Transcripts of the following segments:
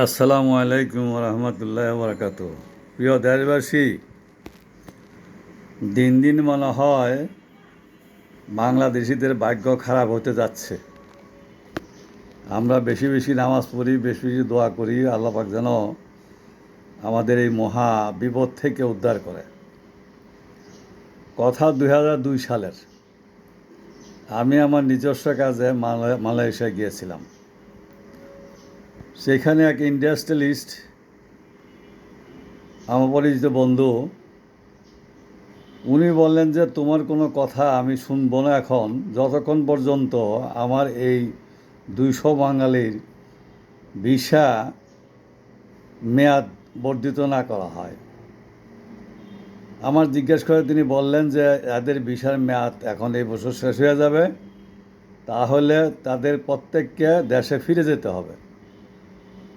আসসালামু আলাইকুম রহমতুল্লাহ বরকাত প্রিয় দেশবাসী, দিন দিন মনে হয় বাংলাদেশিদের ভাগ্য খারাপ হতে যাচ্ছে। আমরা বেশি বেশি নামাজ পড়ি, বেশি বেশি দোয়া করি, আল্লাহ পাক যেন আমাদের এই মহা বিপদ থেকে উদ্ধার করে। কথা দুই হাজার দুই সালের। আমি আমার নিজস্ব কাজে মালয়, মালয়েশিয়া গিয়েছিলাম। সেখানে এক ইন্ডাস্ট্রিয়ালিস্ট আমার পরিচিত বন্ধু, উনি বললেন যে, তোমার কোনো কথা আমি শুনব না এখন। যতক্ষণ পর্যন্ত আমার এই দুইশো বাঙালির ভিসা মেয়াদ বর্ধিত না করা হয়। আমার জিজ্ঞেস করে তিনি বললেন যে, এদের ভিসার মেয়াদ এখন এই বছর শেষ হয়ে যাবে। তাহলে তাদের প্রত্যেককে দেশে ফিরে যেতে হবে।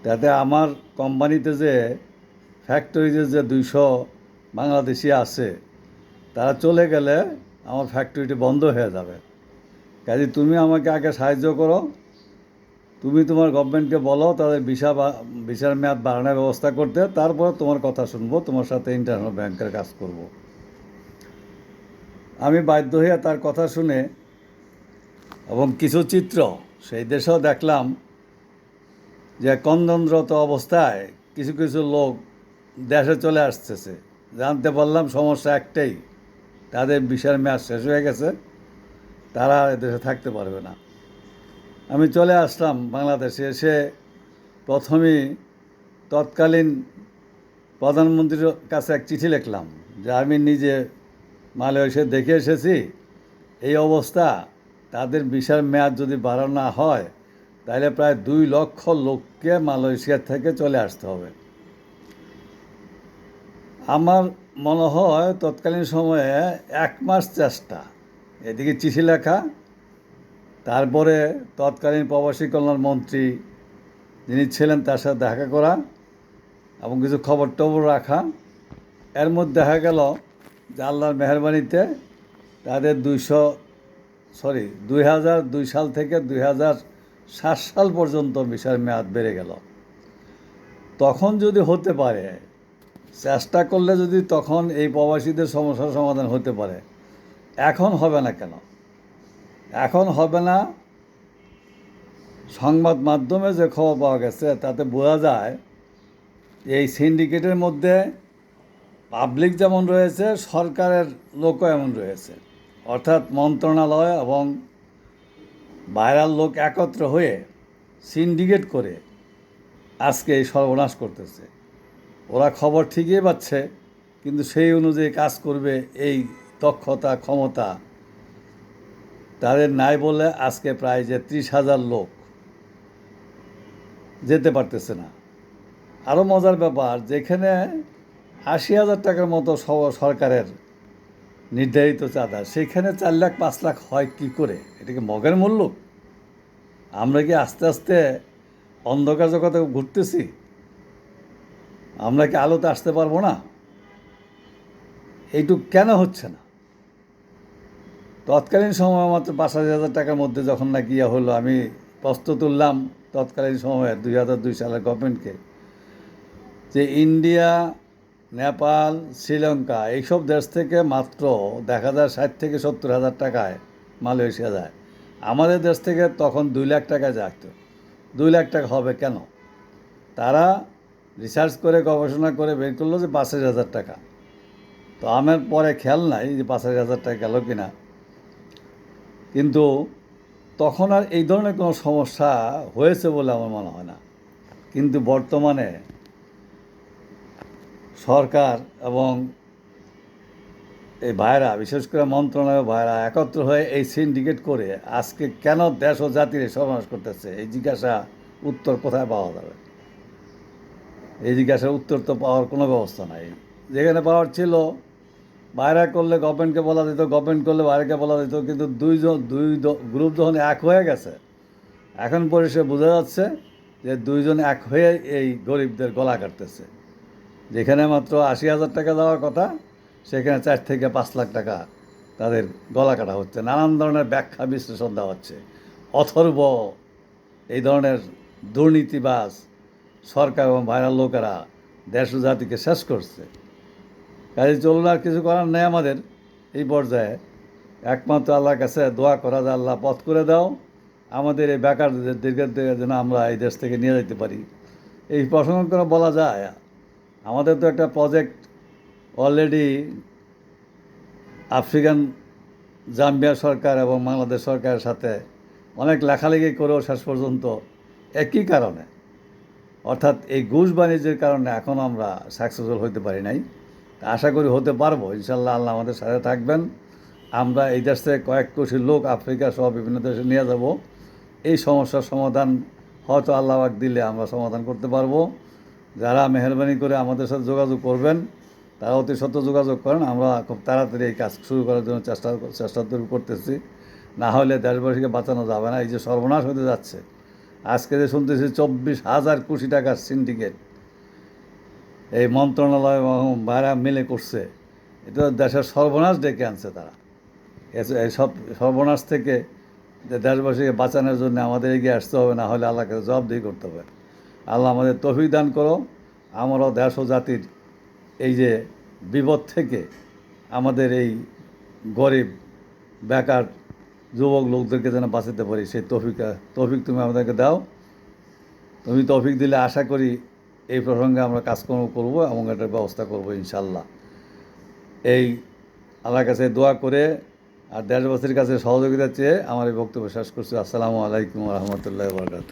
তাতে আমার কোম্পানিতে যে ফ্যাক্টরিতে যে দুইশো বাংলাদেশি আছে, তারা চলে গেলে আমার ফ্যাক্টরিটি বন্ধ হয়ে যাবে কাজে তুমি আমাকে আগে সাহায্য করো তুমি তোমার গভর্নমেন্টকে বলো, তাদের ভিসা ভিসার মেয়াদ বাড়ানোর ব্যবস্থা করতে, তারপর তোমার কথা শুনব, তোমার সাথে ইন্টারন্যাশনাল ব্যাংকের কাজ করব। আমি বাধ্য হয়ে তার কথা শুনে, এবং কিছু চিত্র সেই দেশেও দেখলাম যে কন্দনরত অবস্থায় কিছু কিছু লোক দেশে চলে আসতেছে। জানতে পারলাম সমস্যা একটাই, তাদের বিষয়ের মেয়াদ শেষ হয়ে গেছে, তারা দেশে থাকতে পারবে না। আমি চলে আসলাম বাংলাদেশে, এসে প্রথমেই তৎকালীন প্রধানমন্ত্রীর কাছে এক চিঠি লিখলাম, যে আমি নিজে মালয়েশিয়া দেখে এসেছি, এই অবস্থা, তাদের বিশাল মেয়াদ যদি বাড়ানো হয় তাহলে প্রায় দুই লক্ষ লোককে মালয়েশিয়া থেকে চলে আসতে হবে। আমার মনে হয় তৎকালীন সময়ে এক মাস চেষ্টা। এদিকে চিঠি লেখা, তারপরে তৎকালীন প্রবাসী কল্যাণ মন্ত্রী যিনি ছিলেন তার সাথে দেখা করা এবং কিছু খবর টবর রাখা। এর মধ্যে দেখা গেল যে আল্লাহর মেহরবানিতে তাদের দুইশো, সরি, দুই হাজার দুই সাল থেকে দুই হাজার ষাট সাল পর্যন্ত বিষয়ের মেয়াদ বেড়ে গেল। তখন যদি হতে পারে, চেষ্টা করলে যদি তখন এই প্রবাসীদের সমস্যার সমাধান হতে পারে, এখন হবে না কেন? এখন হবে না, সংবাদ মাধ্যমে যে খবর পাওয়া গেছে, তাতে বোঝা যায় এই সিন্ডিকেটের মধ্যে পাবলিক যেমন রয়েছে, সরকারের লোকও এমন রয়েছে। অর্থাৎ মন্ত্রণালয় এবং বাইরের লোক একত্র হয়ে সিন্ডিকেট করে আজকে এই সর্বনাশ করতেছে। ওরা খবর ঠিকই পাচ্ছে, কিন্তু সেই অনুযায়ী কাজ করবে এই দক্ষতা, ক্ষমতা তাদের নাই বলে আজকে প্রায় যে ত্রিশ হাজার লোক যেতে পারতেছে না। আরও মজার ব্যাপার, যেখানে আশি হাজার টাকার মতো সরকারের নির্ধারিত চাঁদা, সেখানে চার লাখ, পাঁচ লাখ হয় কি করে? এটা কি মগের মূল্য? আমরা কি আস্তে আস্তে অন্ধকার জগতে ঘুরতেছি? আমরা কি আলোতে আসতে পারব না? এইটুক কেন হচ্ছে না? তৎকালীন সময় মাত্র পাঁচ হাজার টাকার মধ্যে যখন না গিয়া হলো, আমি প্রশ্ন তুললাম তৎকালীন সময়ে দুই হাজার দুই সালের গভর্নমেন্টকে যে ইন্ডিয়া নেপাল, শ্রীলঙ্কা, এইসব দেশ থেকে মাত্র দেখা যায় ষাট থেকে সত্তর হাজার টাকায় মালয়েশিয়া যায়। আমাদের দেশ থেকে তখন দুই লাখ টাকা যাত দুই লাখ টাকা হবে কেন? তারা রিসার্চ করে, গবেষণা করে বের করল যে পাঁচ হাজার টাকা। তো আমার পরে খেয়াল নাই যে পাঁচ হাজার টাকা গেল কিনা। কিন্তু তখন আর এই ধরনের কোনো সমস্যা হয়েছে বলে আমার মনে হয় না। কিন্তু বর্তমানে সরকার এবং এই ভাইরা, বিশেষ করে মন্ত্রণালয় ভাইরা একত্র হয়ে এই সিন্ডিকেট করে আজকে কেন দেশ ও জাতির সর্বনাশ করতেছে? এই জিজ্ঞাসা উত্তর কোথায় পাওয়া যাবে? এই জিজ্ঞাসার উত্তর তো পাওয়ার কোনো ব্যবস্থা নাই। যেখানে পাওয়ার ছিল বাইরে করলে গভর্নমেন্টকে বলা যেত গভর্নমেন্ট করলে বাইরেকে বলা যেত, কিন্তু দুইজন দুই গ্রুপ যখন এক হয়ে গেছে, এখন পরিষে বোঝা যাচ্ছে যে দুইজন এক হয়ে এই গরিবদের গলা কাটতেছে। যেখানে মাত্র আশি হাজার টাকা দেওয়ার কথা, সেখানে চার থেকে পাঁচ লাখ টাকা তাদের গলা কাটা হচ্ছে। নানান ধরনের ব্যাখ্যা বিশ্লেষণ দেওয়া হচ্ছে। অথর্ব, এই ধরনের দুর্নীতিবাজ সরকার এবং বাইরের লোকেরা দেশ জাতিকে শেষ করছে। কাজে চলুন আর কিছু করার নেই আমাদের। এই পর্যায়ে একমাত্র আল্লাহর কাছে দোয়া করা যায় আল্লাহ পথ করে দাও। আমাদের এই বেকারদের দিকে যেন আমরা এই দেশ থেকে নিয়ে যেতে পারি। এই প্রসঙ্গ করে বলা যায়? আমাদের তো একটা প্রজেক্ট অলরেডি আফ্রিকান জাম্বিয়া সরকার এবং বাংলাদেশ সরকারের সাথে অনেক লেখালেখি করেও শেষ পর্যন্ত একই কারণে। অর্থাৎ এই ঘুষ বাণিজ্যের কারণে এখন আমরা সাকসেসফুল হতে পারি নাই। আশা করি হতে পারব ইনশাল্লাহ আল্লাহ আমাদের সাথে থাকবেন। আমরা এই দেশ থেকে কয়েক কোটি লোক আফ্রিকা সহ বিভিন্ন দেশে নিয়ে যাব। এই সমস্যার সমাধান হয়তো আল্লাহ দিলে আমরা সমাধান করতে পারব। যারা মেহরবানি করে আমাদের সাথে যোগাযোগ করবেন, তারা অতি সত্য যোগাযোগ করেন। আমরা খুব তাড়াতাড়ি এই কাজ শুরু করার জন্য চেষ্টা চেষ্টা করতেছি। না হলে দেশবাসীকে বাঁচানো যাবে না। এই যে সর্বনাশ হতে যাচ্ছে। আজকে যে শুনতেছি চব্বিশ হাজার কোটি টাকার সিন্ডিকেট এই মন্ত্রণালয় বাইরা মিলে করছে। এটা দেশের সর্বনাশ ডেকে আনছে তারা। এই সব সর্বনাশ থেকে দেশবাসীকে বাঁচানোর জন্য আমাদের এগিয়ে আসতে হবে, না হলে আল্লাহকে জবাবদিহি করতে হবে। আল্লাহ আমাদের তফিক দান করো। আমরাও দেশ ও জাতির এই যে বিপদ থেকে আমাদের এই গরিব, বেকার যুবক লোকদেরকে যেন বাঁচাতে পারি, সেই তফিক তফিক তুমি আমাদেরকে দাও। তুমি তফিক দিলে আশা করি এই প্রসঙ্গে আমরা কাজকর্ম করব এবং এটার ব্যবস্থা করব ইনশাল্লাহ এই আল্লাহর কাছে দোয়া করে আর দেশবাসীর কাছে সহযোগিতা চেয়ে আমার এই বক্তব্য শেষ করছি। আসসালামু আলাইকুম রহমতুল্লাহ বরকাত